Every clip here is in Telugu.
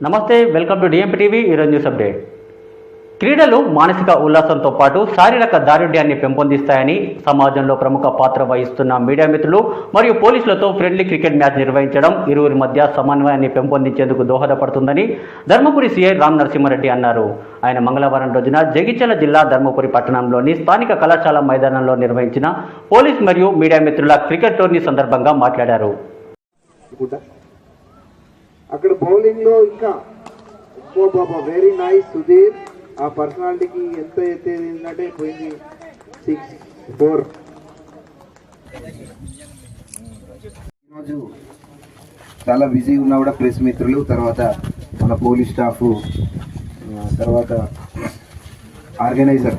నమస్తే వెల్కమ్ టు డిఎంపీ టీవీ ఈరోజు న్యూస్ అప్డేట్ క్రీడలు మానసిక ఉల్లాసంతో పాటు శారీరక దారుఢ్యాన్ని పెంపొందిస్తాయని సమాజంలో ప్రముఖ పాత్ర వహిస్తున్న మీడియా మిత్రులు మరియు పోలీసులతో ఫ్రెండ్లీ క్రికెట్ మ్యాచ్ నిర్వహించడం ఇరువురి మధ్య సమన్వయాన్ని పెంపొందించేందుకు దోహదపడుతుందని ధర్మపురి సీఐ రామ్ నరసింహారెడ్డి అన్నారు. ఆయన మంగళవారం రోజున జగిత్యాల జిల్లా ధర్మపురి పట్టణంలోని స్థానిక కళాశాల మైదానంలో నిర్వహించిన పోలీస్ మరియు మీడియా మిత్రుల క్రికెట్ టోర్నీ సందర్భంగా మాట్లాడారు. అక్కడ బౌలింగ్లో ఇంకా ఓ బాబా వెరీ నైస్ సుధీర్. ఆ పర్సనాలిటీకి ఎంత ఎత్తేది పోయింది సిక్స్ ఫోర్ ఈరోజు చాలా బిజీగా ఉన్నా కూడా ప్రెస్ మిత్రులు తర్వాత మన పోలీస్ స్టాఫ్ తర్వాత ఆర్గనైజర్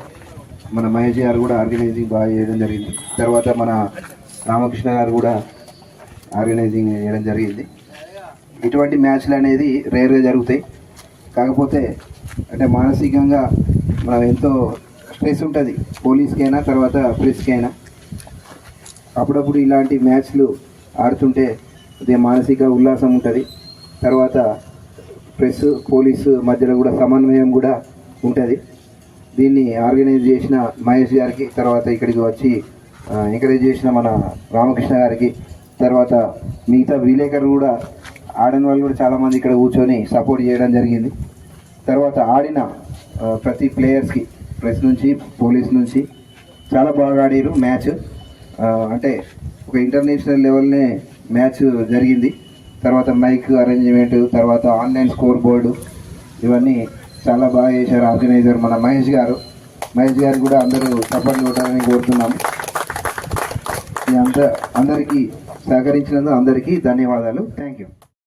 మన మహేష్ గారు కూడా ఆర్గనైజింగ్ బాగా చేయడం జరిగింది. తర్వాత మన రామకృష్ణ గారు కూడా ఆర్గనైజింగ్ చేయడం జరిగింది. ఇటువంటి మ్యాచ్లు అనేది రేర్గా జరుగుతాయి. కాకపోతే అంటే మానసికంగా మనం ఎంతో స్ట్రెస్ ఉంటుంది. పోలీస్కైనా తర్వాత ప్రెస్కి అయినా అప్పుడప్పుడు ఇలాంటి మ్యాచ్లు ఆడుతుంటే అదే మానసిక ఉల్లాసం ఉంటుంది. తర్వాత ప్రెస్ పోలీసు మధ్యలో కూడా సమన్వయం కూడా ఉంటుంది. దీన్ని ఆర్గనైజ్ చేసిన మహేష్ గారికి తర్వాత ఇక్కడికి వచ్చి ఎంకరేజ్ చేసిన మన రామకృష్ణ గారికి తర్వాత మిగతా విలేకరులు కూడా ఆడిన వాళ్ళు కూడా చాలామంది ఇక్కడ కూర్చొని సపోర్ట్ చేయడం జరిగింది. తర్వాత ఆడిన ప్రతి ప్లేయర్స్కి ప్రెస్ నుంచి పోలీస్ నుంచి చాలా బాగా ఆడారు మ్యాచ్ అంటే ఒక ఇంటర్నేషనల్ లెవెల్నే మ్యాచ్ జరిగింది. తర్వాత మైక్ అరేంజ్మెంట్ తర్వాత ఆన్లైన్ స్కోర్ బోర్డు ఇవన్నీ చాలా బాగా చేశారు ఆర్గనైజర్ మన మహేష్ గారు. మహేష్ గారు కూడా అందరూ సపోర్ట్ కొట్టాలని కోరుతున్నాం. మీ అంత అందరికీ సహకరించినందుకు అందరికీ ధన్యవాదాలు. Thank you